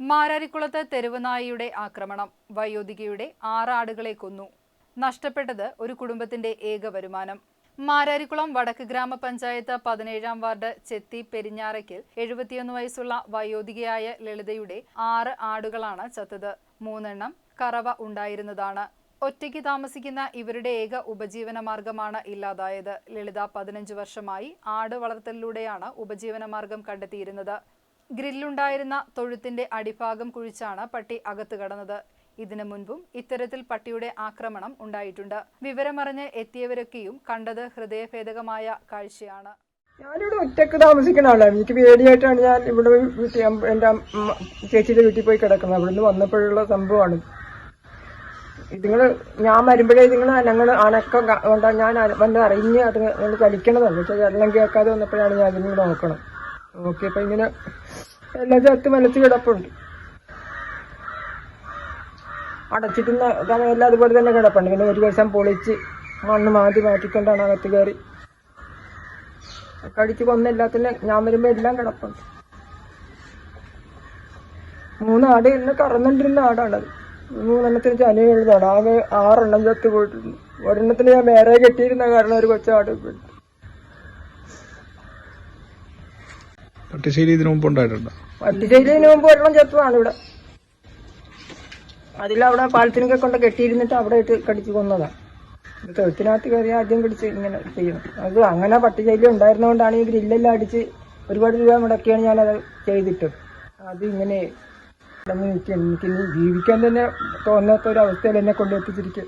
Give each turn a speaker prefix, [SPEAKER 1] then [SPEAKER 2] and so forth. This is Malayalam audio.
[SPEAKER 1] മാരാരിക്കുളത്ത് തെരുവനായിയുടെ ആക്രമണം. വയോധികയുടെ ആറാടുകളെ കൊന്നു. നഷ്ടപ്പെട്ടത് ഒരു കുടുംബത്തിന്റെ ഏക വരുമാനം. മാരാരിക്കുളം വടക്ക് ഗ്രാമപഞ്ചായത്ത് പതിനേഴാം വാർഡ് ചെത്തി പെരിഞ്ഞാറയ്ക്കൽ എഴുപത്തിയൊന്ന് വയസ്സുള്ള വയോധികയായ ലളിതയുടെ ആറ് ആടുകളാണ് ചത്തത്. മൂന്നെണ്ണം കറവ ഉണ്ടായിരുന്നതാണ്. ഒറ്റയ്ക്ക് താമസിക്കുന്ന ഇവരുടെ ഏക ഉപജീവന മാർഗമാണ് ഇല്ലാതായത്. ലളിത പതിനഞ്ച് വർഷമായി ആട് വളർത്തലിലൂടെയാണ് ഉപജീവന മാർഗം കണ്ടെത്തിയിരുന്നത്. ഗ്രില്ലുണ്ടായിരുന്ന തൊഴുത്തിന്റെ അടിഭാഗം കുഴിച്ചാണ് പട്ടി അകത്ത് കടന്നത്. ഇതിനു മുൻപും ഇത്തരത്തിൽ പട്ടിയുടെ ആക്രമണം ഉണ്ടായിട്ടുണ്ട്. വിവരമറിഞ്ഞ് എത്തിയവരൊക്കെയും കണ്ടത് ഹൃദയഭേദകമായ കാഴ്ചയാണ്.
[SPEAKER 2] ഞാനിവിടെ ഒറ്റയ്ക്ക് താമസിക്കുന്ന ആളാണ് എനിക്ക് പേടിയായിട്ടാണ് ഞാൻ ഇവിടെ എന്റെ ചേച്ചിയുടെ വീട്ടിൽ പോയി കിടക്കുന്നത്. നിന്ന് വന്നപ്പോഴുള്ള സംഭവമാണ്. ഇതുങ്ങൾ ഞാൻ വരുമ്പോഴേ ഇതുങ്ങൾ ഞങ്ങൾ അണക്കം ക- കൊണ്ടാ ഞാൻ വന്ന് അറിഞ്ഞ് അത് നിങ്ങൾ കളിക്കണതാണ് പക്ഷെ എല്ലാം കേൾക്കാതെ വന്നപ്പോഴാണ് ഞാൻ അതിനോട് നോക്കണം. നോക്കിയപ്പോ ഇങ്ങനെ എല്ലാം ചത്ത് മലച്ച് കിടപ്പുണ്ട്. അടച്ചിട്ടുന്ന സമയമെല്ലാം അതുപോലെ തന്നെ കിടപ്പുണ്ട്. പിന്നെ ഒരു ദിവസം പൊളിച്ച് മണ്ണ് മാറ്റി മാറ്റിക്കൊണ്ടാണ് അകത്ത് കയറി. കടിച്ച് കൊന്ന എല്ലാത്തിനും ഞാൻ വരുമ്പോ എല്ലാം കിടപ്പുണ്ട്. മൂന്നാട് ഇന്ന് കറന്നുകൊണ്ടിരുന്ന ആടാണത്. മൂന്നെണ്ണത്തിന് ചനിയുള്ളതാണ്. ആകെ ആറെണ്ണം ചത്ത് പോയിട്ടുണ്ട് ഒരെണ്ണത്തിന് ഞാൻ വേറെ കെട്ടിയിരുന്ന കാരണം ഒരു കൊച്ചാട് പോയി
[SPEAKER 3] പട്ടിശ്ശേരി ഇതിനു മുമ്പ് ഉണ്ടായിട്ടുണ്ടോ?
[SPEAKER 2] ഒരെണ്ണം ചത്തതാണ് ഇവിടെ. അതിലവിടെ പാലത്തിനൊക്കെ കൊണ്ട് കെട്ടിയിരുന്നിട്ട് അവിടെ ഇട്ട് കടിച്ചു കൊന്നതാണ് തൊഴുത്തിനകത്ത് കയറി ആദ്യം പിടിച്ച് ഇങ്ങനെ ചെയ്യും. അത് അങ്ങനെ പട്ടിശൈലി ഉണ്ടായിരുന്നതുകൊണ്ടാണ് ഈ ഗ്രില്ലെല്ലാം അടിച്ച് ഒരുപാട് രൂപ മുടക്കിയാണ് ഞാനത് ചെയ്തിട്ട്. അത് ഇങ്ങനെ നിൽക്കുകയാണ് എനിക്ക് ജീവിക്കാൻ തന്നെ തോന്നാത്ത ഒരു അവസ്ഥയിൽ എന്നെ കൊണ്ട് എത്തിച്ചിരിക്കും.